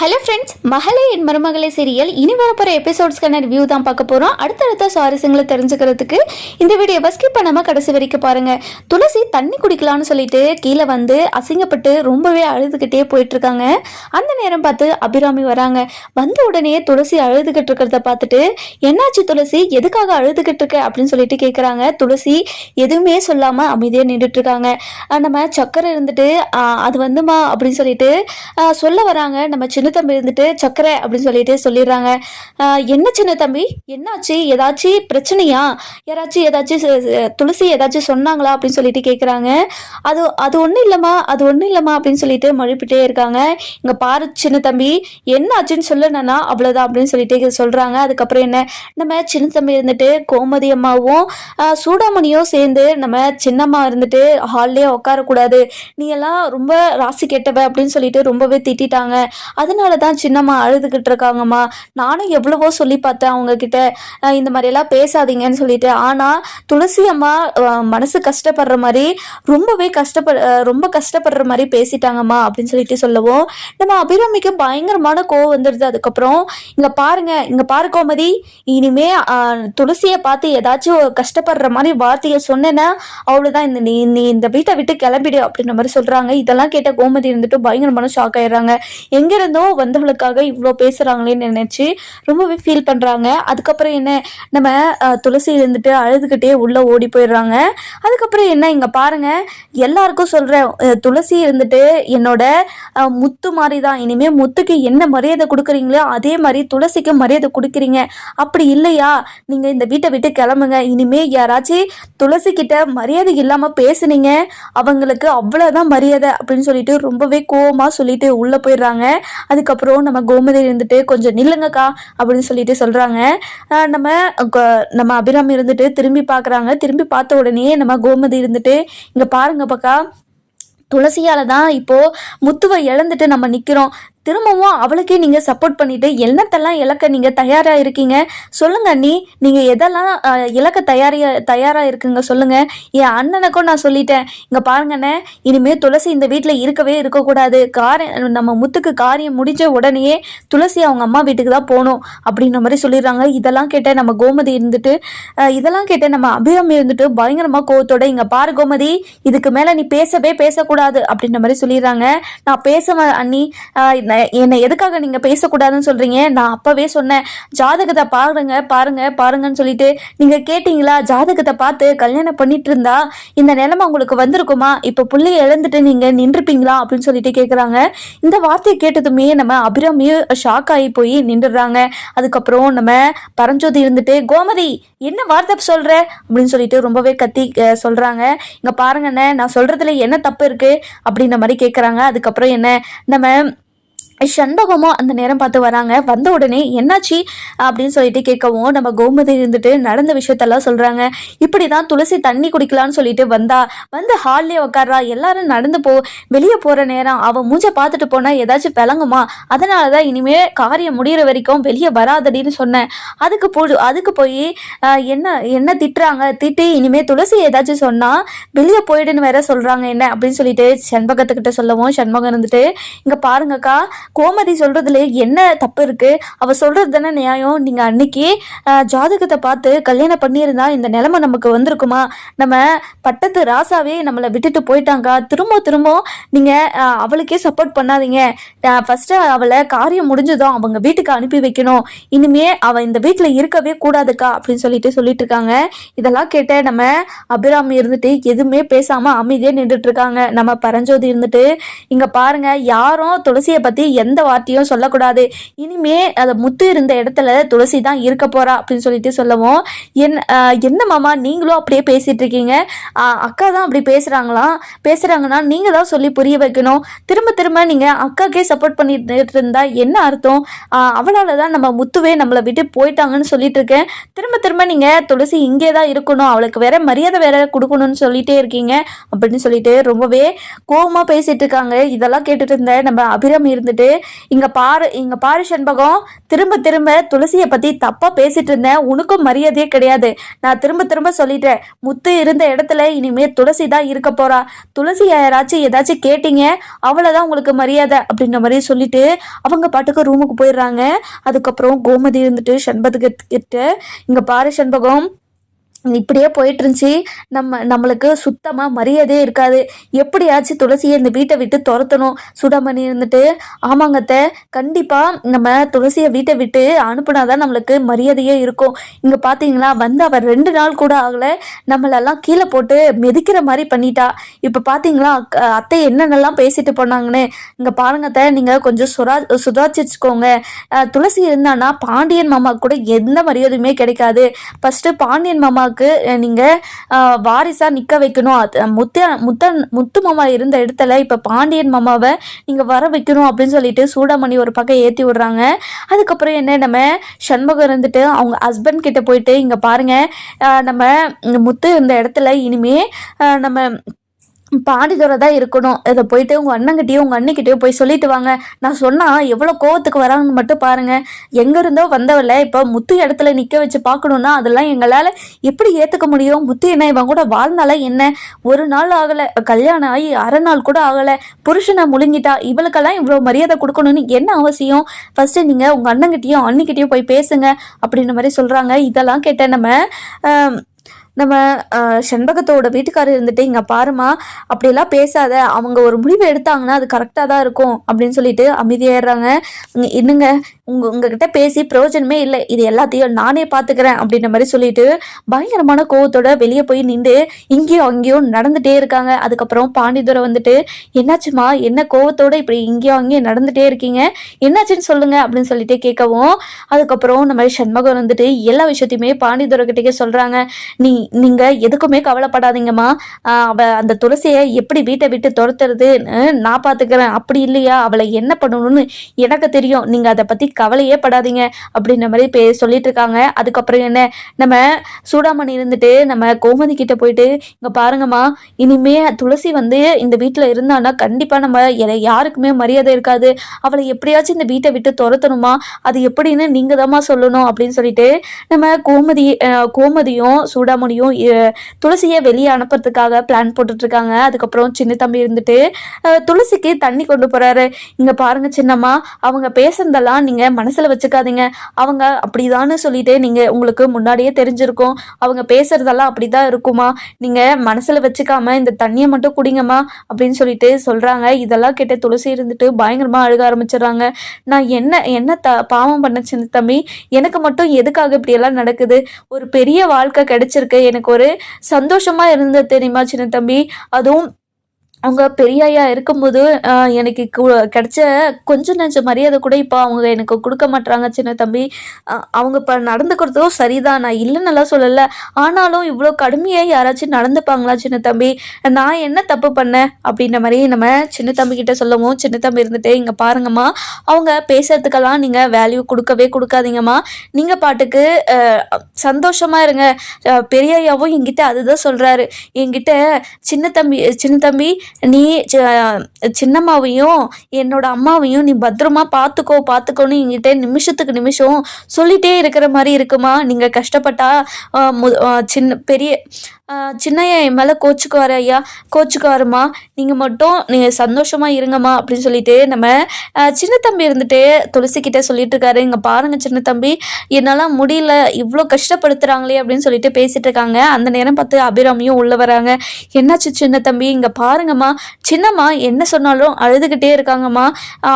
Hello friends மகளே என் மருமகளே serial இனி வரப்போகிற எபிசோட்ஸ்க்கான ரிவ்யூ தான் பார்க்க போகிறோம் அடுத்தடுத்த சுவாரஸ்யங்களை தெரிஞ்சுக்கிறதுக்கு இந்த வீடியோவை ஸ்கிப் பண்ணாமல் கடைசி வரைக்கும் பாருங்கள் துளசி தண்ணி குடிக்கலாம்னு சொல்லிட்டு கீழே வந்து அசிங்கப்பட்டு ரொம்பவே அழுதுகிட்டே போயிட்டுருக்காங்க. அந்த நேரம் பார்த்து அபிராமி வராங்க. வந்த உடனே துளசி அழுதுகிட்டு இருக்கிறத பார்த்துட்டு என்னாச்சு துளசி? எதுக்காக அழுதுகிட்டு இருக்க? அப்படின்னு சொல்லிட்டு கேட்குறாங்க துளசி எதுவுமே சொல்லாமல் அமைதியாக நின்றுட்டு இருக்காங்க நம்ம சக்கரை இருந்துட்டு அது வந்துமா? அப்படின்னு சொல்லிட்டு சொல்ல வராங்க. நம்ம சின்ன தம்பி இருந்துட்டு சக்கரை அப்படின்னு சொல்லிட்டு சொல்லிடுறாங்க. என்ன சின்ன தம்பி? என்னாச்சு? ஏதாச்சும் பிரச்சனையா? யாராச்சும் ஏதாச்சும் துளசி ஏதாச்சும் சொன்னாங்களா அப்படின்னு சொல்லிட்டு கேட்குறாங்க அது அது ஒன்றும் இல்லைம்மா அது ஒன்றும் இல்லைம்மா அப்படின்னு சொல்லிட்டு மழுப்பிட்டே இருக்காங்க. இங்கே பாரு சின்ன தம்பி என்ன ஆச்சுன்னு சொல்லணும்னா அவ்வளோதான் அப்படின்னு சொல்லிட்டு சொல்கிறாங்க அதுக்கப்புறம் என்ன? நம்ம சின்ன தம்பி இருந்துட்டு கோமதி அம்மாவும் சூடாமணியும் சேர்ந்து நம்ம சின்னம்மா இருந்துட்டு ஹால்லேயே உட்காரக்கூடாது. நீ எல்லாம் ரொம்ப ராசி கெட்டவ அப்படின்னு சொல்லிட்டு ரொம்பவே திட்டாங்க அதனால தான் சின்னம்மா அழுதுகிட்டு இருக்காங்கம்மா. நானும் எவ்வளவோ சொல்லி பார்த்தேன் அவங்க கிட்ட இந்த மாதிரியெல்லாம் பேசாதீங்கன்னு சொல்லிட்டு. ஆனால் துளசி அம்மா மனசு கஷ்டப்படுற மாதிரி ரொம்பவே கஷ்டப்பட ரொம்ப கஷ்டப்படுற மாதிரி பேசிட்டாங்கம்மா அப்படின்னு சொல்லிட்டு சொல்லவும் நம்ம அபிராமிக்கு பயங்கரமான கோவம் வந்துடுது. அதுக்கப்புறம் இங்கே பாருங்க இங்கே பாரு கோமதி. இனிமே துளசியை பார்த்து ஏதாச்சும் கஷ்டப்படுற மாதிரி வார்த்தையை சொன்னேன்னா அவ்வளோதான் இந்த நீ நீ இந்த வீட்டை விட்டு கிளம்பிடு அப்படின்ற மாதிரி சொல்கிறாங்க இதெல்லாம் கேட்ட கோமதி இருந்துட்டு பயங்கரமான ஷாக் ஆயிடுறாங்க. எங்கேருந்தோ வந்தவங்களுக்காக வந்தவளுக்காக இவ்வளோ பேசுறாங்களேன்னு நினைச்சு ரொம்பவே ஃபீல் பண்றாங்க. அதுக்கப்புறம் என்ன? நம்ம துளசி இருந்துட்டு அழுதுகிட்டே உள்ள ஓடி போயிடுறாங்க. அதுக்கப்புறம் என்ன? இங்கே பாருங்க. எல்லாருக்கும் சொல்றேன். துளசி இருந்துட்டு என்னோட முத்து மாதிரி தான் இனிமேல் முத்துக்கு என்ன மரியாதை கொடுக்குறீங்களோ அதே மாதிரி துளசிக்கு மரியாதை கொடுக்குறீங்க. அப்படி இல்லையா? நீங்க இந்த வீட்டை விட்டு கிளம்புங்க. இனிமேல் யாராச்சும் துளசி கிட்ட மரியாதை இல்லாம பேசுனீங்க அவங்களுக்கு அவ்வளவுதான் மரியாதை அப்படின்னு சொல்லிட்டு ரொம்பவே கோவமா சொல்லிட்டு உள்ள போயிடுறாங்க. அதுக்கப்புறம் நம்ம கோமதி இருந்துட்டு கொஞ்சம் நில்லுங்கக்கா அப்படின்னு சொல்லிட்டு சொல்றாங்க. நம்ம நம்ம அபிராமி இருந்துட்டு திரும்பி பார்க்கறாங்க திரும்பி பார்த்த உடனே நம்ம கோமதி இருந்துட்டு இங்க பாருங்க பக்கா துளசியால தான் இப்போ முத்துவை இழந்துட்டு நம்ம நிக்கிறோம். திரும்பவும் அவளுக்கே நீங்கள் சப்போர்ட் பண்ணிட்டு என்னத்தெல்லாம் இலக்க நீங்கள் தயாராக இருக்கீங்க? சொல்லுங்க அண்ணி. நீங்கள் எதெல்லாம் இலக்க தயாரியா தயாராக இருக்குங்க சொல்லுங்க. என் அண்ணனுக்கும் நான் சொல்லிட்டேன். இங்கே பாருங்கண்ணே இனிமேல் துளசி இந்த வீட்டில் இருக்கவே இருக்கக்கூடாது. காரியம் நம்ம முத்துக்கு காரியம் முடிஞ்ச உடனேயே துளசி அவங்க அம்மா வீட்டுக்கு தான் போகணும் அப்படின்ற மாதிரி சொல்லிடுறாங்க. இதெல்லாம் கேட்ட நம்ம கோமதி இருந்துட்டு இதெல்லாம் கேட்ட நம்ம அபிராமி இருந்துட்டு பயங்கரமாக கோவத்தோட இங்கே பாரு கோமதி இதுக்கு மேலே நீ பேசவே பேசக்கூடாது அப்படின்ற மாதிரி சொல்லிடுறாங்க. நான் பேசுவேன் அண்ணி. என்னை எதுக்காக நீங்க பேசக்கூடாதுன்னு சொல்றீங்க? நான் அப்பவே சொன்னேன் ஜாதகத்தை பாருங்க பாருங்க பாருங்கன்னு சொல்லிட்டு. நீங்க கேட்டீங்களா? ஜாதகத்தை பார்த்து கல்யாணம் பண்ணிட்டு இருந்தா இந்த நிலைமை உங்களுக்கு வந்திருக்குமா? இப்ப புள்ளைய இழந்துட்டு நீங்க நின்றுப்பீங்களா? அப்படின்னு சொல்லிட்டு கேக்குறாங்க. இந்த வார்த்தையை கேட்டதுமே நம்ம அபிராமியும் ஷாக் ஆகி போய் நின்றுடுறாங்க. அதுக்கப்புறம் நம்ம பரஞ்சோதி இருந்துட்டு கோமதி என்ன வார்த்தை சொல்ற? அப்படின்னு சொல்லிட்டு ரொம்பவே கத்தி சொல்கிறாங்க சொல்றாங்க. இங்க பாருங்கண்ணே நான் சொல்றதுல என்ன தப்பு இருக்கு? அப்படின்ற மாதிரி கேக்குறாங்க. அதுக்கப்புறம் என்ன நம்ம சண்பகமும் அந்த நேரம் பார்த்து வராங்க. வந்த உடனே என்னாச்சு? அப்படின்னு சொல்லிட்டு கேட்கவும் நம்ம கோமதி இருந்துட்டு நடந்த விஷயத்தெல்லாம் சொல்றாங்க. இப்படி தான் துளசி தண்ணி குடிக்கலாம்னு சொல்லிட்டு வந்தா வந்து ஹால்லே உட்கார்றா எல்லாரும் நடந்து போ வெளியே போற நேரம். அவன் மூஞ்ச பார்த்துட்டு போனா ஏதாச்சும் விளங்குமா? அதனால தான் இனிமே காரியம் முடிகிற வரைக்கும் வெளியே வராதடின்னு சொன்னேன். அதுக்கு போ அதுக்கு போய் என்ன என்ன திட்டுறாங்க? திட்டி இனிமே துளசி ஏதாச்சும் சொன்னா வெளியே போயிடுன்னு வேற சொல்றாங்க என்ன? அப்படின்னு சொல்லிட்டு செண்பகத்துக்கிட்ட சொல்லவும் சண்பகம் இருந்துட்டு இங்க பாருங்கக்கா கோமதி சொல்றதுல என்ன தப்பு இருக்கு? அவ சொல்றது தானே நியாயம்? நீங்க அன்னைக்கு ஜாதகத்தை பார்த்து கல்யாணம் பண்ணியிருந்தா இந்த நிலைமை நமக்கு வந்திருக்குமா? நம்ம பட்டத்து ராசாவே நம்மளை விட்டுட்டு போயிட்டாங்க. திரும்ப திரும்ப நீங்க அவளுக்கே சப்போர்ட் பண்ணாதீங்க. ஃபர்ஸ்ட் அவளை காரியம் முடிஞ்சதும் அவங்க வீட்டுக்கு அனுப்பி வைக்கணும். இனிமே அவ இந்த வீட்டுல இருக்கவே கூடாதுக்கா அப்படின்னு சொல்லிட்டு சொல்லிட்டு இருக்காங்க. இதெல்லாம் கேட்ட நம்ம அபிராமி இருந்துட்டு எதுவுமே பேசாம அமைதியே நின்றுட்டு இருக்காங்க. நம்ம பரஞ்சோதி இருந்துட்டு இங்க பாருங்க யாரும் துளசியை பத்தி எந்த வார்த்தையும் சொல்லக்கூடாது. இனிமே அந்த முத்து இருந்த இடத்துல துளசி தான் இருக்க போறா அப்படின்னு சொல்லிட்டு சொல்லவும் என் என்ன மாமா நீங்களும் அப்படியே பேசிட்டு இருக்கீங்க? அக்கா தான் அப்படி பேசுறாங்களாம் பேசுறாங்கன்னா நீங்க தான் சொல்லி புரிய வைக்கணும். திரும்ப திரும்ப நீங்க அக்காக்கே சப்போர்ட் பண்ணிட்டு இருந்தா என்ன அர்த்தம்? அவளால் அவளால தான் நம்ம முத்துவே நம்மளை விட்டு போயிட்டாங்கன்னு சொல்லிட்டு இருக்கேன். திரும்ப திரும்ப நீங்க துளசி இங்கே தான் இருக்கணும். அவளுக்கு வேற மரியாதை வேற கொடுக்கணும்னு சொல்லிட்டே இருக்கீங்க. அப்படின்னு சொல்லிட்டு ரொம்பவே கோவமா பேசிட்டு இருக்காங்க. இதெல்லாம் கேட்டுட்டு இருந்த நம்ம அபிரம் இருந்துட்டு இங்க பாரு இங்க பாரு செண்பகம். திரும்ப திரும்ப துளசியை பத்தி தப்பா பேசிட்டு இருந்தேன். உனக்கும் மரியாதையே கிடையாது. நான் திரும்ப திரும்ப சொல்லிட்டேன். முத்து இருந்த இடத்துல இனிமே துளசி தான் இருக்க போறா. துளசி யாராச்சும் ஏதாச்சும் கேட்டீங்க அவ்வளவுதான் உங்களுக்கு மரியாதை அப்படின்ற மாதிரி சொல்லிட்டு அவங்க பாட்டுக்கு ரூமுக்கு போயிடுறாங்க. அதுக்கப்புறம் கோமதி இருந்துட்டு சண்பகத்துக்கிட்ட இங்க பாரு செண்பகம். இப்படியே போயிட்டு இருந்துச்சு நம்ம நம்மளுக்கு சுத்தமாக மரியாதையே இருக்காது. எப்படியாச்சும் துளசியை இந்த வீட்டை விட்டு துரத்தணும். சுடாமணி இருந்துட்டு ஆமாங்கத்த கண்டிப்பாக நம்ம துளசியை வீட்டை விட்டு அனுப்புனாதான் நம்மளுக்கு மரியாதையே இருக்கும். இங்கே பார்த்தீங்களா வந்து அவர் ரெண்டு நாள் கூட ஆகலை. நம்மளெல்லாம் கீழே போட்டு மிதிக்கிற மாதிரி பண்ணிட்டா. இப்போ பார்த்தீங்களா அத்தை என்னென்னலாம் பேசிட்டு போனாங்கன்னு. இங்கே பாருங்கத்த நீங்கள் கொஞ்சம் சுரா சுதாச்சிச்சுக்கோங்க துளசி இருந்தானா பாண்டியன் மாமா கூட எந்த மரியாதையுமே கிடைக்காது. ஃபஸ்ட்டு பாண்டியன் மாமா மாமாவுக்கு நீங்கள் வாரிசாக நிற்க வைக்கணும். அது, முத்து முத்த முத்து மாமா இருந்த இடத்துல இப்போ பாண்டியன் மாமாவை நீங்கள் வர வைக்கணும் அப்படின்னு சொல்லிட்டு சூடாமணி ஒரு பக்கம் ஏற்றி விடுறாங்க. அதுக்கப்புறம் என்ன நம்ம சண்முகம் இருந்துட்டு அவங்க ஹஸ்பண்ட் கிட்ட போயிட்டு இங்கே பாருங்கள் நம்ம முத்து இருந்த இடத்துல இனிமே நம்ம பாண்டிதுரை தான் இருக்கணும். இதை போயிட்டு உங்கள் அண்ணங்கிட்டயோ உங்கள் அண்ணிக்கிட்டயோ போய் சொல்லிட்டு வாங்க. நான் சொன்னால் எவ்வளோ கோவத்துக்கு வராங்கன்னு மட்டும் பாருங்க. எங்கே இருந்தோ வந்தவள இப்போ முத்து இடத்துல நிற்க வச்சு பார்க்கணுன்னா அதெல்லாம் எங்களால் எப்படி ஏற்றுக்க முடியும்? முத்து என்ன இவன் கூட வாழ்ந்தால என்ன? ஒரு நாள் ஆகலை. கல்யாணம் ஆகி அரை நாள் கூட ஆகலை. புருஷனை முழுங்கிட்டா இவளுக்கெல்லாம் இவ்வளோ மரியாதை கொடுக்கணும்னு என்ன அவசியம்? ஃபஸ்ட்டு நீங்கள் உங்கள் அண்ணங்கிட்டயும் அண்ணிக்கிட்டேயும் போய் பேசுங்க. அப்படின்ற மாதிரி சொல்கிறாங்க இதெல்லாம் கேட்ட நம்ம. நம்ம செண்பகத்தோட வீட்டுக்காரர் இருந்துட்டு இங்கே பாருமா அப்படிலாம் பேசாத. அவங்க ஒரு முடிவு எடுத்தாங்கன்னா அது கரெக்டாக தான் இருக்கும். அப்படின்னு சொல்லிட்டு அமைதியாயிடுறாங்க. இன்னுங்க உங்க உங்ககிட்ட பேசி பிரயோஜனமே இல்லை. இது எல்லாத்தையும் நானே பார்த்துக்கிறேன் அப்படின்ற மாதிரி சொல்லிட்டு பயங்கரமான கோவத்தோட வெளியே போய் நின்று இங்கேயும் அங்கேயும் நடந்துட்டே இருக்காங்க. அதுக்கப்புறம் பாண்டிதுரை வந்துட்டு என்னாச்சுமா? என்ன கோவத்தோட இப்படி இங்கேயும் அங்கேயும் நடந்துட்டே இருக்கீங்க? என்னாச்சுன்னு சொல்லுங்க அப்படின்னு சொல்லிட்டு கேட்கவும் அதுக்கப்புறம் நம்ம சண்மகன் வந்துட்டு எல்லா விஷயத்தையுமே பாண்டிதுரை கிட்டே சொல்றாங்க. நீ நீங்க எதுக்குமே கவலைப்படாதீங்கம்மா. அவ அந்த துளசியை எப்படி வீட்டை விட்டு துரத்துறதுன்னு நான் பார்த்துக்கிறேன். அப்படி இல்லையா? அவளை என்ன பண்ணணும்னு எனக்கு தெரியும். நீங்க அதை பத்தி கவலையே படாதீங்க அப்படின்ற மாதிரி பே சொல்லிட்டு இருக்காங்க அதுக்கப்புறம் என்ன? நம்ம சூடாமணி இருந்துட்டு நம்ம கோமதி கிட்ட போயிட்டு இங்க பாருங்கம்மா இனிமே துளசி வந்து இந்த வீட்டில் இருந்தான்னா கண்டிப்பா நம்ம யாருக்குமே மரியாதை இருக்காது. அவளை எப்படியாச்சும் இந்த வீட்டை விட்டு துரத்தணுமா? அது எப்படின்னு நீங்க தாம்மா சொல்லணும் அப்படின்னு சொல்லிட்டு நம்ம கோமதி கோமதியும் சூடாமணியும் துளசியை வெளியே அனுப்புறதுக்காக பிளான் போட்டுட்டு இருக்காங்க அதுக்கப்புறம் சின்ன தம்பி இருந்துட்டு துளசிக்கு தண்ணி கொண்டு போறாரு. இங்க பாருங்க சின்னம்மா அவங்க பேசுனதெல்லாம் நீங்க மனசில் வச்சுக்காதீங்க. அவங்க அப்படிதான்னு சொல்லிட்டு நீங்கள் உங்களுக்கு முன்னாடியே தெரிஞ்சிருக்கும். அவங்க பேசுறதெல்லாம் அப்படிதான் இருக்குமா? நீங்கள் மனசில் வச்சுக்காம இந்த தண்ணியை மட்டும் குடிங்கம்மா அப்படின்னு சொல்லிட்டு சொல்கிறாங்க இதெல்லாம் கேட்ட துளசி இருந்துட்டு பயங்கரமாக அழுக ஆரம்பிச்சிடுறாங்க. நான் என்ன என்ன த பாவம் பண்ண சின்ன தம்பி? எனக்கு மட்டும் எதுக்காக இப்படியெல்லாம் நடக்குது? ஒரு பெரிய வாழ்க்கை கிடைச்சிருக்கு. எனக்கு ஒரு சந்தோஷமாக இருந்தது தெரியுமா சின்ன தம்பி? அதுவும் அவங்க பெரியாயா இருக்கும்போது எனக்கு கு- கிடைச்ச கொஞ்சம் நெஞ்ச மரியாதை கூட இப்போ அவங்க எனக்கு கொடுக்க மாட்றாங்க சின்ன தம்பி. அவங்க இப்போ நடந்துக்கிறதும் சரிதான். நான் இல்லைன்னுலாம் சொல்லலை. ஆனாலும் இவ்வளோ கடுமையாக யாராச்சும் நடந்துப்பாங்களா சின்ன தம்பி? நான் என்ன தப்பு பண்ணேன்? அப்படின்ற மாதிரி நம்ம சின்ன தம்பி கிட்ட சொல்லவும் சின்ன தம்பி இருந்துட்டு இங்கே பாருங்கம்மா. அவங்க பேசுறதுக்கெல்லாம் நீங்கள் வேல்யூ கொடுக்கவே கொடுக்காதீங்கம்மா. நீங்கள் பாட்டுக்கு சந்தோஷமாக இருங்க. பெரியாயாவும் என்கிட்ட அதுதான் சொல்கிறாரு என்கிட்ட சின்ன தம்பி சின்ன தம்பி நீ சின்னம்மாவையும் என்னோட அம்மாவையும் நீ பத்திரமா பார்த்துக்கோ பார்த்துக்கோன்னு என்கிட்ட நிமிஷத்துக்கு நிமிஷம் சொல்லிட்டே இருக்கிற மாதிரி இருக்குமா? நீங்கள் கஷ்டப்பட்டா சின்ன பெரிய சின்னையா என் மேலே கோச்சுக்குவார் ஐயா. கோச்சுக்குவாருமா நீங்கள் மட்டும் நீங்கள் சந்தோஷமாக இருங்கம்மா அப்படின்னு சொல்லிட்டு நம்ம சின்ன தம்பி இருந்துட்டு துளசிக்கிட்டே சொல்லிட்டு இருக்காரு. இங்கே பாருங்கள் சின்ன தம்பி என்னால் முடியல இவ்வளோ கஷ்டப்படுத்துகிறாங்களே அப்படின்னு சொல்லிட்டு பேசிகிட்டு இருக்காங்க. அந்த நேரம் பார்த்து அபிராமியும் உள்ளே வராங்க. என்னாச்சு சின்ன தம்பி இங்கே பாருங்கம்மா. சின்னம்மா என்ன சொன்னாலும் அழுதுகிட்டே இருக்காங்கம்மா.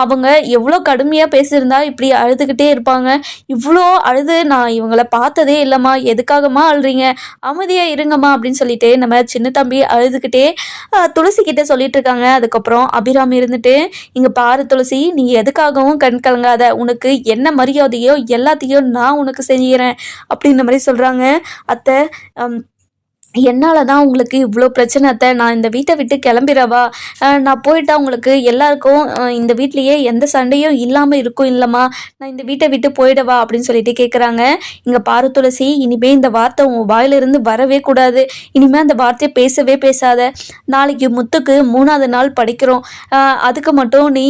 அவங்க எவ்வளோ கடுமையாக பேசியிருந்தா இப்படி அழுதுகிட்டே இருப்பாங்க. இவ்வளோ அழுது நான் இவங்கள பார்த்ததே இல்லைம்மா. எதுக்காகம்மா அழுறீங்க? அமைதியாக இருங்கம்மா அப்படின்னு சொல்லிட்டு நம்ம சின்ன தம்பி அழுதுகிட்டே துளசி கிட்டே சொல்லிட்டு இருக்காங்க. அதுக்கப்புறம் அபிராமி இருந்துட்டு இங்கே பாரு துளசி நீ எதுக்காகவும் கண் கலங்காத. உனக்கு என்ன மரியாதையோ எல்லாத்தையும் நான் உனக்கு செஞ்சுக்கிறேன் அப்படின்ற மாதிரி சொல்கிறாங்க அத்தை என்னால் தான் உங்களுக்கு இவ்வளோ பிரச்சனைத்தை நான் இந்த வீட்டை விட்டு கிளம்பிடவா? நான் போயிட்டா உங்களுக்கு எல்லாருக்கும் இந்த வீட்லேயே எந்த சண்டையும் இல்லாமல் இருக்கும் இல்லைம்மா? நான் இந்த வீட்டை விட்டு போயிடவா? அப்படின்னு சொல்லிட்டு கேட்குறாங்க இங்கே பாரு துளசி இனிமேல் இந்த வார்த்தை உன் வாயிலிருந்து வரவே கூடாது. இனிமேல் அந்த வார்த்தையை பேசவே பேசாத. நாளைக்கு முத்துக்கு மூணாவது நாள் படிக்கிறோம். அதுக்கு மட்டும் நீ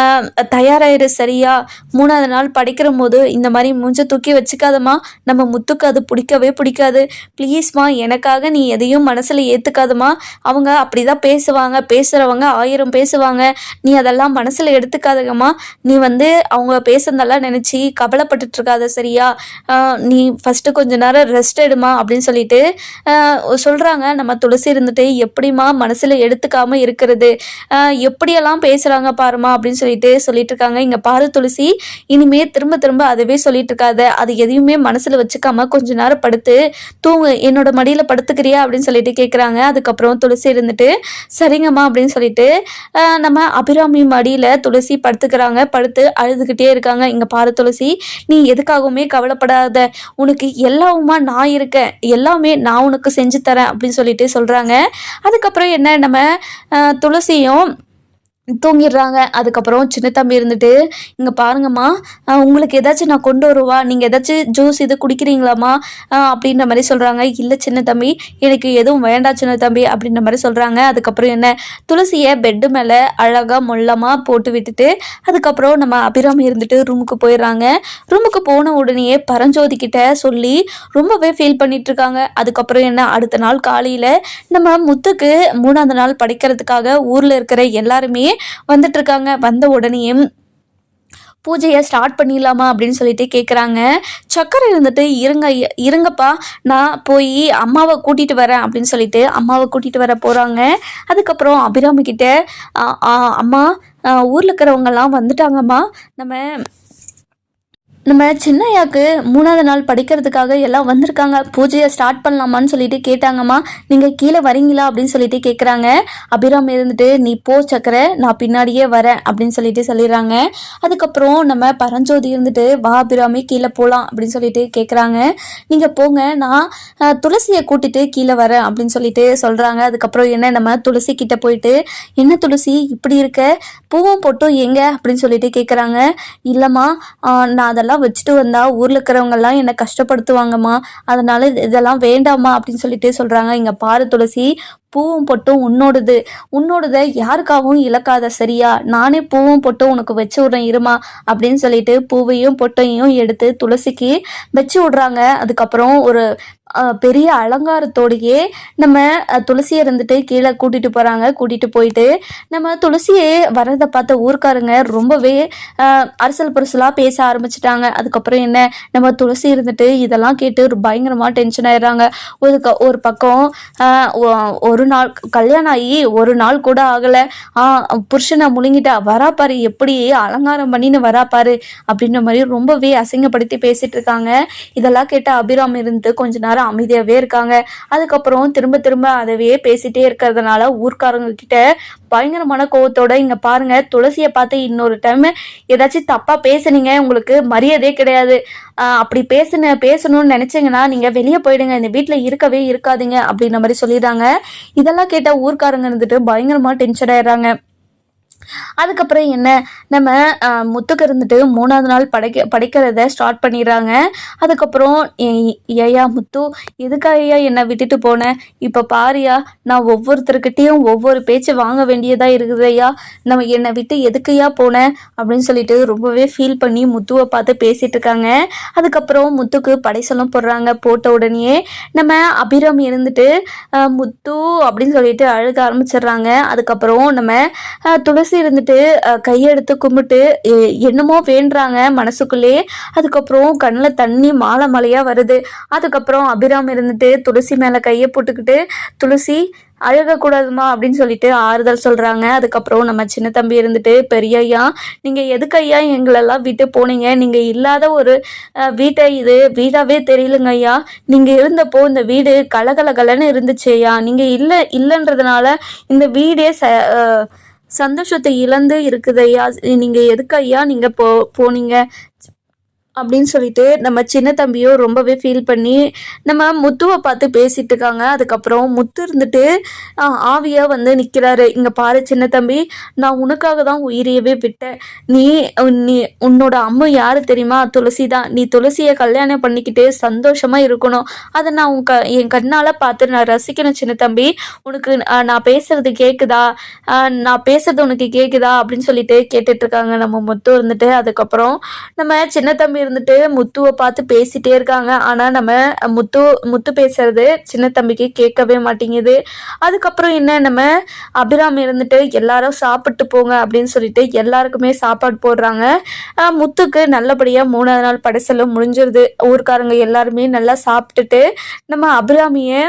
அஹ் சரியா? மூணாவது நாள் படிக்கிற போது இந்த மாதிரி மூஞ்ச தூக்கி வச்சுக்காதம்மா. நம்ம முத்துக்கு அது பிடிக்கவே பிடிக்காது. ப்ளீஸ்மா எனக்காக நீ எதையும் மனசில் ஏற்றுக்காதமா அவங்க அப்படி தான் பேசுவாங்க. பேசுகிறவங்க ஆயிரம் பேசுவாங்க. நீ அதெல்லாம் மனசில் எடுத்துக்காதகம்மா நீ வந்து அவங்க பேசுனதெல்லாம் நினச்சி கவலைப்பட்டுட்ருக்காத சரியா? நீ ஃபஸ்ட்டு கொஞ்ச நேரம் ரெஸ்ட் எடுமா அப்படின்னு சொல்லிட்டு சொல்கிறாங்க நம்ம துளசி இருந்துட்டு எப்படிம்மா மனசில் எடுத்துக்காமல் இருக்கிறது? எப்படியெல்லாம் பேசுகிறாங்க பாருமா அப்படின்னு சொல்லிட்டு சொல்லிட்டு இருக்காங்க இங்கே பாரு துளசி இனிமே திரும்ப திரும்ப அதுவே சொல்லிட்டு இருக்காத அது எதையுமே மனசில் வச்சுக்காம கொஞ்ச நேரம் படுத்து தூங்கு. என்னோட மடியில் படுத்துக்கிறியா அப்படின்னு சொல்லிட்டு கேட்குறாங்க அதுக்கப்புறம் துளசி இருந்துட்டு சரிங்கம்மா அப்படின்னு சொல்லிட்டு நம்ம அபிராமி மடியில் துளசி படுத்துக்கிறாங்க. படுத்து அழுதுகிட்டே இருக்காங்க. இங்கே பாரு துளசி நீ எதுக்காகவுமே கவலைப்படாத. உனக்கு எல்லாவுமா நான் இருக்கேன். எல்லாமே நான் உனக்கு செஞ்சு தரேன் அப்படின்னு சொல்லிட்டு சொல்கிறாங்க அதுக்கப்புறம் என்ன நம்ம துளசியும் தூங்கிடுறாங்க. அதுக்கப்புறம் சின்ன தம்பி இருந்துட்டு இங்கே பாருங்கம்மா உங்களுக்கு ஏதாச்சும் நான் கொண்டு வருவா? நீங்கள் ஏதாச்சும் ஜூஸ் இது குடிக்கிறீங்களாம்மா? அப்படின்ற மாதிரி சொல்கிறாங்க இல்லை சின்ன தம்பி எனக்கு எதுவும் வேண்டாம் சின்ன தம்பி அப்படின்ற மாதிரி சொல்கிறாங்க அதுக்கப்புறம் என்ன? துளசியை பெட்டு மேலே அழகாக மொல்லமாக போட்டு விட்டுட்டு அதுக்கப்புறம் நம்ம அபிராமி இருந்துட்டு ரூமுக்கு போயிடுறாங்க. ரூமுக்கு போன உடனேயே பரஞ்சோதி கிட்ட சொல்லி ரொம்பவே ஃபீல் பண்ணிட்டு இருக்காங்க அதுக்கப்புறம் என்ன? அடுத்த நாள் காலையில் நம்ம முத்துக்கு மூணாவது நாள் படிக்கிறதுக்காக ஊரில் இருக்கிற எல்லாருமே வந்துட்டு இருக்காங்க வந்த உடனேயும் பூஜையை ஸ்டார்ட் பண்ணிடலாமா அப்படின்னு சொல்லிட்டு கேட்குறாங்க சக்கரை இருந்துட்டு இருங்க இருங்கப்பா நான் போய் அம்மாவை கூட்டிகிட்டு வரேன் அப்படின்னு சொல்லிட்டு அம்மாவை கூட்டிகிட்டு வர போகிறாங்க அதுக்கப்புறம் அபிராமி கிட்ட அம்மா ஊரில் இருக்கிறவங்கெல்லாம் வந்துட்டாங்கம்மா. நம்ம நம்ம சின்னையாக்கு மூணாவது நாள் படிக்கிறதுக்காக எல்லாம் வந்திருக்காங்க. பூஜையை ஸ்டார்ட் பண்ணலாமான்னு சொல்லிட்டு கேட்டாங்கம்மா. நீங்கள் கீழே வரீங்களா அப்படின்னு சொல்லிட்டு கேட்குறாங்க அபிராம் இருந்துட்டு நீ போ சக்கரை நான் பின்னாடியே வரேன் அப்படின்னு சொல்லிட்டு சொல்லிடுறாங்க. அதுக்கப்புறம் நம்ம பரஞ்சோதி இருந்துட்டு வா அபிராமி கீழே போகலாம் அப்படின்னு சொல்லிட்டு கேட்குறாங்க நீங்கள் போங்க நான் துளசியை கூட்டிட்டு கீழே வரேன் அப்படின்னு சொல்லிட்டு சொல்கிறாங்க அதுக்கப்புறம் என்ன நம்ம துளசி கிட்ட போயிட்டு என்ன துளசி இப்படி இருக்க? பூவும் பொட்டும் எங்க அப்படின்னு சொல்லிட்டு கேட்குறாங்க இல்லைம்மா நான் அதெல்லாம் வச்சுட்டு வந்தா ஊரில் இருக்கிறவங்கெல்லாம் என்னை கஷ்டப்படுத்துவாங்கம்மா. அதனால இதெல்லாம் வேண்டாம்மா அப்படின்னு சொல்லிட்டு சொல்கிறாங்க இங்கே பாரு துளசி பூவும் பொட்டும் உன்னோடது. உன்னோடதை யாருக்காகவும் இழக்காத சரியா? நானே பூவும் பொட்டும் உனக்கு வச்சு விட்றேன் இருமா? அப்படின்னு சொல்லிட்டு பூவையும் பொட்டையும் எடுத்து துளசிக்கு வச்சு விட்றாங்க. அதுக்கப்புறம் ஒரு பெரிய அலங்காரத்தோடையே நம்ம துளசியை இருந்துட்டு கீழே கூட்டிட்டு போகிறாங்க கூட்டிட்டு போயிட்டு நம்ம துளசியே வரதை பார்த்த ஊருக்காரங்க ரொம்பவே அரசல் புரசலாக பேச ஆரம்பிச்சிட்டாங்க. அதுக்கப்புறம் என்ன? நம்ம துளசி இருந்துட்டு இதெல்லாம் கேட்டு ஒரு பயங்கரமாக டென்ஷன் ஆயிடுறாங்க. ஒரு க ஒரு பக்கம் ஆஹ், ஒரு நாள் கல்யாணம் ஆகி ஒரு நாள் கூட ஆகலை. புருஷனை முழுங்கிட்டா வரா பாரு எப்படி அலங்காரம் பண்ணின்னு வராப்பாரு அப்படின்ற மாதிரி ரொம்பவே அசிங்கப்படுத்தி பேசிட்டு இருக்காங்க. இதெல்லாம் கேட்ட அபிராம் இருந்து கொஞ்ச நேரம் அமைதியாகவே இருக்காங்க. அதுக்கப்புறம் திரும்ப திரும்ப அதவே பேசிட்டே இருக்கிறதுனால ஊர்க்காரங்க கிட்ட பயங்கரமான கோவத்தோட இங்க பாருங்க. துளசியை பார்த்து இன்னொரு டைம் ஏதாச்சும் தப்பா பேசுனீங்க உங்களுக்கு மரியாதையே கிடையாது. அப்படி பேசுன பேசணும்னு நினைச்சீங்கன்னா நீங்க வெளியே போயிடுங்க. இந்த வீட்டில் இருக்கவே இருக்காதீங்க அப்படின்ற மாதிரி சொல்லிடுறாங்க. இதெல்லாம் கேட்டால் ஊர்க்காரங்க இருந்துட்டு பயங்கரமா டென்ஷன் ஆயிடுறாங்க. அதுக்கப்புறம் என்ன? நம்ம முத்துக்கு இருந்துட்டு மூணாவது நாள் படைக்க படிக்கிறத ஸ்டார்ட் பண்ணிடுறாங்க. அதுக்கப்புறம் ஏ- ஏய்யா முத்து எதுக்காகயா என்னை விட்டுட்டு போனேன் இப்போ பாரியா நான் ஒவ்வொருத்தருக்கிட்டேயும் ஒவ்வொரு பேச்சு வாங்க வேண்டியதாக இருக்குது ஐயா. நம்ம என்னை விட்டு எதுக்கையா போனேன் அப்படின்னு சொல்லிட்டு ரொம்பவே ஃபீல் பண்ணி முத்துவை பார்த்து பேசிட்டு இருக்காங்க. அதுக்கப்புறம் முத்துக்கு படைசலம் போடுறாங்க போட்ட உடனே நம்ம அபிராம் இருந்துட்டு முத்து அப்படின்னு சொல்லிட்டு அழுக ஆரம்பிச்சிடுறாங்க. அதுக்கப்புறம் நம்ம துளசி இருந்துட்டு கையெடுத்து கும்பிட்டு என்னமோ வேண்டுறாங்க மனசுக்குள்ளே. அதுக்கப்புறம் கண்ணில் தண்ணி மாலை மலையாக வருது. அதுக்கப்புறம் அபிராம் இருந்துட்டு துளசி மேலே கையை போட்டுக்கிட்டு துளசி அழுகக்கூடாதுமா அப்படின்னு சொல்லிட்டு ஆறுதல் சொல்கிறாங்க அதுக்கப்புறம் நம்ம சின்ன தம்பி இருந்துட்டு பெரிய ஐயா நீங்கள் எதுக்கு ஐயா எங்களெல்லாம் விட்டு போனீங்க? நீங்கள் இல்லாத ஒரு வீட்டை இது வீடாகவே தெரியலங்க ஐயா. நீங்கள் இருந்தப்போ இந்த வீடு கலகலகலன்னு இருந்துச்சு ஐயா. நீங்கள் இல்லை இல்லைன்றதுனால இந்த வீடே ச சந்தோஷத்தை இழந்து இருக்குது ஐயா நீங்கள் எதுக்கு ஐயா நீங்கள் போ போனீங்க? அப்படின்னு சொல்லிட்டு நம்ம சின்ன தம்பியும் ரொம்பவே ஃபீல் பண்ணி நம்ம முத்துவை பார்த்து பேசிட்டு இருக்காங்க அதுக்கப்புறம் முத்து இருந்துட்டு ஆவியா வந்து நிற்கிறாரு இங்கே பாரு சின்ன தம்பி நான் உனக்காக தான் உயிரியவே விட்டேன். நீ நீ உன்னோட அம்மா யாரு தெரியுமா? துளசி தான். நீ துளசியை கல்யாணம் பண்ணிக்கிட்டு சந்தோஷமா இருக்கணும். அதை நான் உன் க என் கண்ணால் பார்த்து நான் ரசிக்கணும் சின்ன தம்பி. உனக்கு நான் பேசுறது கேட்குதா நான் பேசுறது உனக்கு கேட்குதா அப்படின்னு சொல்லிட்டு கேட்டுட்டு இருக்காங்க நம்ம முத்து இருந்துட்டு. அதுக்கப்புறம் நம்ம சின்ன தம்பி இருந்துட்டு முத்துவை பார்த்து பேசிட்டே இருக்காங்க. ஆனால் நம்ம முத்து முத்து பேசுறது சின்ன தம்பிக்கு கேட்கவே மாட்டேங்குது. அதுக்கப்புறம் என்ன நம்ம அபிராமி இருந்துட்டு எல்லாரும் சாப்பிட்டு போங்க அப்படின்னு சொல்லிட்டு எல்லாருக்குமே சாப்பாடு போடுறாங்க. முத்துக்கு நல்லபடியாக மூணாவது நாள் படைசலும் முடிஞ்சிருது. ஊருக்காரங்க எல்லாருமே நல்லா சாப்பிட்டுட்டு நம்ம அபிராமியை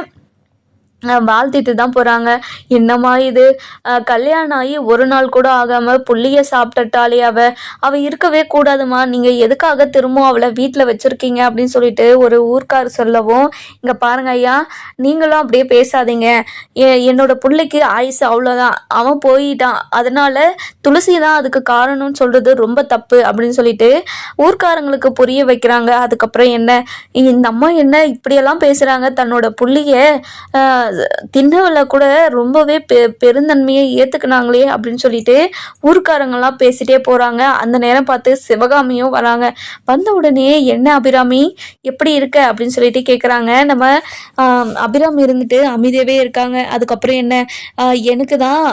வாழ்த்திட்டு தான் போகிறாங்க என்னம்மா இது? கல்யாணம் ஆகி ஒரு நாள் கூட ஆகாமல் புள்ளிய சாப்பிட்டுட்டாலே அவ. அவள் இருக்கவே கூடாதுமா நீங்கள் எதுக்காக திரும்பவும் அவளை வீட்டில் வச்சுருக்கீங்க அப்படின்னு சொல்லிட்டு ஒரு ஊர்க்கார் சொல்லவும் இங்கே பாருங்க ஐயா நீங்களும் அப்படியே பேசாதீங்க. எ- என்னோட பிள்ளைக்கு ஆயுசு அவ்வளோதான் அவன் போயிட்டான். அதனால் துளசி தான் அதுக்கு காரணம்னு சொல்கிறது ரொம்ப தப்பு அப்படின்னு சொல்லிட்டு ஊர்க்காரங்களுக்கு புரிய வைக்கிறாங்க. அதுக்கப்புறம் என்ன? இந்த அம்மா என்ன இப்படியெல்லாம் பேசுகிறாங்க தன்னோட புள்ளிய ஆஹ், கூட ரொம்பவே பெ பெருந்தன்மையை ஏற்றுக்கினாங்களே அப்படின்னு சொல்லிட்டு ஊர்க்காரங்கெல்லாம் பேசிட்டே போகிறாங்க அந்த நேரம் பார்த்து சிவகாமியும் வராங்க. வந்த உடனே என்ன அபிராமி? எப்படி இருக்க? அப்படின்னு சொல்லிட்டு கேட்குறாங்க நம்ம அபிராமி இருந்துட்டு அமைதியாகவே இருக்காங்க. அதுக்கப்புறம் என்ன? எனக்கு தான்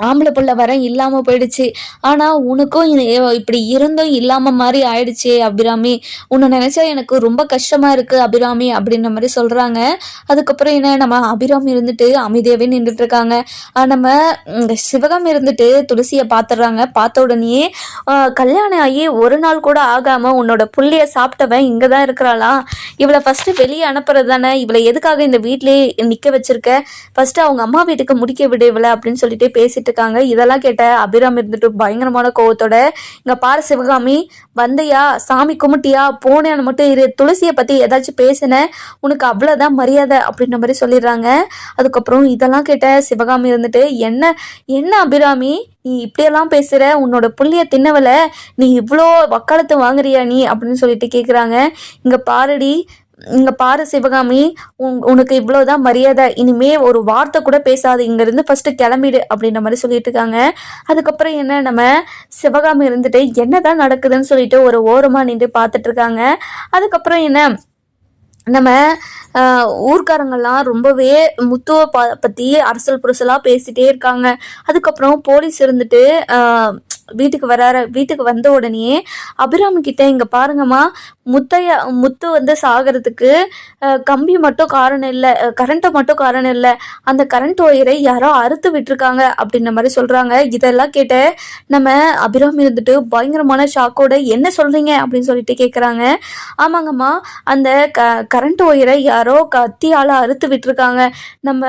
ஆம்பளை பிள்ளை வர இல்லாமல் போயிடுச்சு. ஆனால் உனக்கும் இப்படி இருந்தும் இல்லாமல் மாதிரி ஆயிடுச்சு அபிராமி. உன்னை நினச்சா எனக்கு ரொம்ப கஷ்டமாக இருக்குது அபிராமி அப்படின்ற மாதிரி சொல்கிறாங்க அதுக்கப்புறம் என்ன நம்ம அபிராமி இருந்துட்டு அமைதியாகவே நின்றுட்டு இருக்காங்க. ஆஹ் நம்ம சிவகம் சிவகாமி இருந்துட்டு துளசியை பார்த்துடுறாங்க பார்த்த உடனேயே கல்யாணம் ஆகி ஒரு நாள் கூட ஆகாமல் உன்னோட புள்ளிய சாப்பிட்டவன் இங்கே தான் இருக்கிறாளா? இவளை ஃபஸ்ட்டு வெளியே அனுப்புறது தானே இவளை எதுக்காக இந்த வீட்டிலேயே நிற்க வச்சிருக்க? ஃபஸ்ட்டு அவங்க அம்மா வீட்டுக்கு முடிக்க விடு இவளை அப்படின்னு சொல்லிட்டு பேசிட்டு இருக்காங்க இதெல்லாம் கேட்ட அபிராம் இருந்துட்டு பயங்கரமான கோவத்தோட இங்க பாரு சிவகாமி வந்தையா சாமி கும்பிட்டியா போனேன்னு மட்டும் இரு துளசியை பத்தி ஏதாச்சும் பேசின உனக்கு அவ்வளோதான் மரியாதை அப்படின்ற மாதிரி சொல்லிடுறாங்க. அதுக்கப்புறம் இதெல்லாம் கேட்ட சிவகாமி இருந்துட்டு என்ன என்ன அபிராமி நீ இப்படியெல்லாம் பேசுற? உன்னோட புள்ளிய தின்னவல நீ இவ்வளோ வக்காலத்து வாங்குறியா நீ? அப்படின்னு சொல்லிட்டு கேட்குறாங்க இங்க பாருடி இங்க பாரு சிவகாமி உன் உனக்கு இவ்வளோதான் மரியாதை. இனிமே ஒரு வார்த்தை கூட பேசாது. இங்கேருந்து ஃபஸ்ட்டு கிளம்பிடு அப்படின்ற மாதிரி சொல்லிட்டு இருக்காங்க. அதுக்கப்புறம் என்ன நம்ம சிவகாமி இருந்துட்டு என்னதான் நடக்குதுன்னு சொல்லிட்டு ஒரு ஓரமாக நின்று பார்த்துட்டு இருக்காங்க. அதுக்கப்புறம் என்ன நம்ம ஊர்க்காரங்கள்லாம் ரொம்பவே முத்துவை ப பற்றி அரசல் புரசலாக பேசிட்டே இருக்காங்க. அதுக்கப்புறம் போலீஸ் இருந்துட்டு வீட்டுக்கு வராரு வீட்டுக்கு வந்த உடனே அபிராமி கிட்ட இங்கே பாருங்கம்மா முத்தைய முத்து வந்து சாகிறதுக்கு கம்பி மட்டும் காரணம் இல்லை கரண்ட்டை மட்டும் காரணம் இல்லை அந்த கரண்ட் ஒயரை யாரோ அறுத்து விட்டுருக்காங்க அப்படின்ற மாதிரி சொல்கிறாங்க இதெல்லாம் கேட்ட நம்ம அபிராமி இருந்துட்டு பயங்கரமான ஷாக்கோட என்ன சொல்கிறீங்க அப்படின்னு சொல்லிட்டு கேட்குறாங்க ஆமாங்கம்மா அந்த க கரண்ட் ஒயரை யாரோ கத்தியால் அறுத்து விட்டுருக்காங்க. நம்ம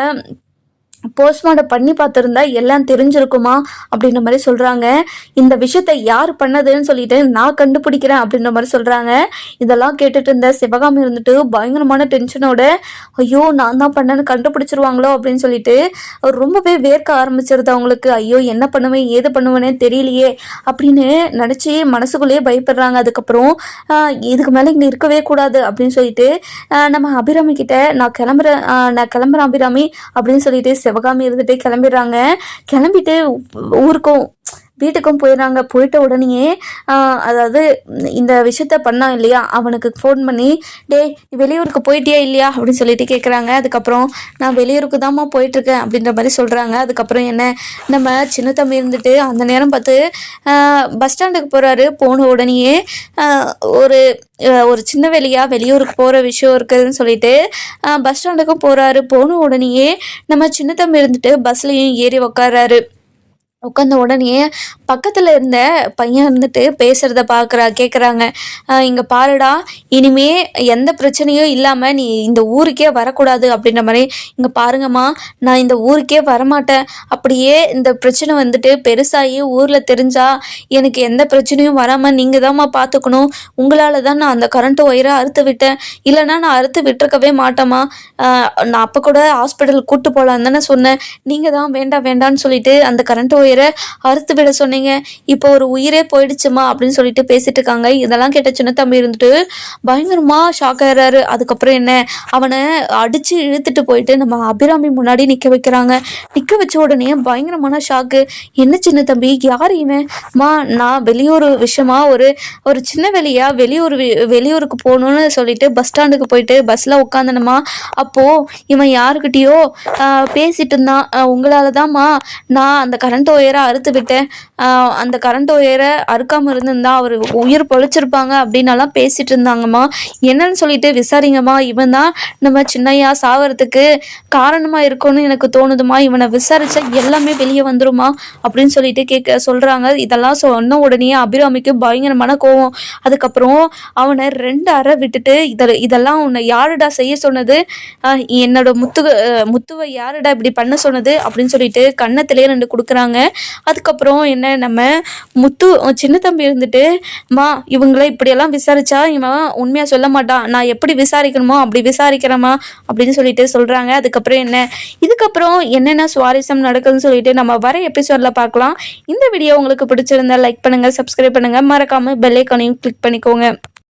போஸ்ட்மார்ட்டம் பண்ணி பார்த்துருந்தா எல்லாம் தெரிஞ்சிருக்குமா அப்படின்ற மாதிரி சொல்கிறாங்க இந்த விஷயத்தை யார் பண்ணதுன்னு சொல்லிட்டு நான் கண்டுபிடிக்கிறேன் அப்படின்ற மாதிரி சொல்கிறாங்க இதெல்லாம் கேட்டுட்டு இருந்த சிவகாமி இருந்துட்டு பயங்கரமான டென்ஷனோட ஐயோ நான் தான் பண்ணேன்னு கண்டுபிடிச்சிருவாங்களோ? அப்படின்னு சொல்லிட்டு ரொம்பவே வேர்க்க ஆரம்பிச்சிருது அவங்களுக்கு. ஐயோ என்ன பண்ணுவேன்? ஏது பண்ணுவேனே தெரியலையே அப்படின்னு நினச்சி மனசுக்குள்ளேயே பயப்படுறாங்க. அதுக்கப்புறம் இதுக்கு மேலே இங்கே இருக்கவே கூடாது அப்படின்னு சொல்லிட்டு நம்ம அபிராமி கிட்ட நான் கிளம்புறேன் நான் கிளம்புறேன் அபிராமி அப்படின்னு சொல்லிட்டு சிவகாமி இருந்துட்டு கிளம்பிடுறாங்க. கிளம்பிட்டு ஊருக்கும் வீட்டுக்கும் போயிடுறாங்க போயிட்ட உடனேயே அதாவது இந்த விஷயத்த பண்ணான் இல்லையா? அவனுக்கு ஃபோன் பண்ணி டேய் வெளியூருக்கு போயிட்டியா இல்லையா? அப்படின்னு சொல்லிட்டு கேட்குறாங்க அதுக்கப்புறம் நான் வெளியூருக்கு தாம்மா போயிட்டுருக்கேன் அப்படின்ற மாதிரி சொல்கிறாங்க அதுக்கப்புறம் என்ன? நம்ம சின்ன தம்பி இருந்துட்டு அந்த நேரம் பார்த்து பஸ் ஸ்டாண்டுக்கு போகிறாரு போன உடனேயே ஒரு ஒரு சின்ன வெளியாக வெளியூருக்கு போகிற விஷயம் இருக்குதுன்னு சொல்லிட்டு பஸ் ஸ்டாண்டுக்கும் போகிறாரு போன உடனேயே நம்ம சின்ன தம்பி இருந்துட்டு பஸ்லேயும் ஏறி உக்காராரு உட்காந்த உடனே பக்கத்தில் இருந்த பையன் இருந்துட்டு பேசுகிறத பார்க்குறா கேட்குறாங்க இங்கே பாருடா இனிமே எந்த பிரச்சனையும் இல்லாமல் நீ இந்த ஊருக்கே வரக்கூடாது அப்படின்ற மாதிரி இங்கே பாருங்கம்மா நான் இந்த ஊருக்கே வரமாட்டேன். அப்படியே இந்த பிரச்சனை வந்துட்டு பெருசாகி ஊரில் தெரிஞ்சால் எனக்கு எந்த பிரச்சனையும் வராமல் நீங்கள் தாம்மா பார்த்துக்கணும் உங்களால் தான் நான் அந்த கரண்ட் ஒயரை அறுத்து விட்டேன். இல்லைன்னா நான் அறுத்து விட்டுருக்கவே மாட்டேம்மா. நான் அப்போ கூட ஹாஸ்பிட்டல் கூப்பிட்டு போகலான்னு தானே சொன்னேன். நீங்கள் தான் வேண்டாம் வேண்டாம்னு சொல்லிட்டு அந்த கரண்ட் ஒயர் உயிரை அறுத்து விட சொன்னீங்க. இப்போ ஒரு உயிரே போயிடுச்சுமா அப்படின்னு சொல்லிட்டு பேசிட்டு இருக்காங்க. இதெல்லாம் கேட்ட சின்ன தம்பி இருந்துட்டு பயங்கரமா ஷாக் ஆயிடுறாரு. அதுக்கப்புறம் என்ன? அவனை அடிச்சு இழுத்துட்டு போயிட்டு நம்ம அபிராமி முன்னாடி நிக்க வைக்கிறாங்க. நிக்க வச்ச உடனே பயங்கரமான ஷாக்கு என்ன சின்ன தம்பி? யார் இவன்? மா நான் வெளியூர் விஷயமா ஒரு ஒரு சின்ன வெளியா வெளியூர் வெளியூருக்கு போகணும்னு சொல்லிட்டு பஸ் ஸ்டாண்டுக்கு போயிட்டு பஸ்ல உட்காந்தனமா அப்போ இவன் யாருக்கிட்டயோ பேசிட்டு இருந்தான். ஆஹ், தான்மா நான் அந்த கரண்ட் ஒயரை அறுத்து விட்டேன். அந்த கரண்ட் ஒயரை அறுக்காமல் இருந்திருந்தா அவர் உயிர் பொழைச்சிருப்பாங்க அப்படின்னாலாம் பேசிகிட்டு இருந்தாங்கம்மா. என்னன்னு சொல்லிட்டு விசாரிங்கம்மா. இவன் தான் நம்ம சின்னையா சாவறதுக்கு காரணமாக இருக்கும்னு எனக்கு தோணுதுமா இவனை விசாரிச்சா எல்லாமே வெளியே வந்துருமா அப்படின்னு சொல்லிட்டு கேட்க சொல்கிறாங்க இதெல்லாம் சொன்ன உடனே அபிராமிக்கு பயங்கரமான கோவம். அதுக்கப்புறம் அவனை ரெண்டு அறை விட்டுட்டு இத இதெல்லாம் உன்னை யாருடா செய்ய சொன்னது? என்னோட முத்து முத்துவை யாருடா இப்படி பண்ண சொன்னது? அப்படின்னு சொல்லிட்டு கண்ணத்திலே ரெண்டு கொடுக்குறாங்க. அதுக்கப்புறம் என்ன நம்ம முத்து சின்ன தம்பி இருந்துட்டு மா இவங்கள இப்படியெல்லாம் விசாரிச்சா இவன் உண்மையாக சொல்ல மாட்டான் நான் எப்படி விசாரிக்கணுமோ அப்படி விசாரிக்கிறேம்மா அப்படின்னு சொல்லிட்டு சொல்கிறாங்க அதுக்கப்புறம் என்ன? இதுக்கப்புறம் என்னென்ன சுவாரஸ்யம் நடக்குதுன்னு சொல்லிட்டு நம்ம வர எபிசோடில் பார்க்கலாம். இந்த வீடியோ உங்களுக்கு பிடிச்சிருந்தா லைக் பண்ணுங்கள் சப்ஸ்கிரைப் பண்ணுங்கள் மறக்காமல் பெல்லைக்கானையும் கிளிக் பண்ணிக்கோங்க.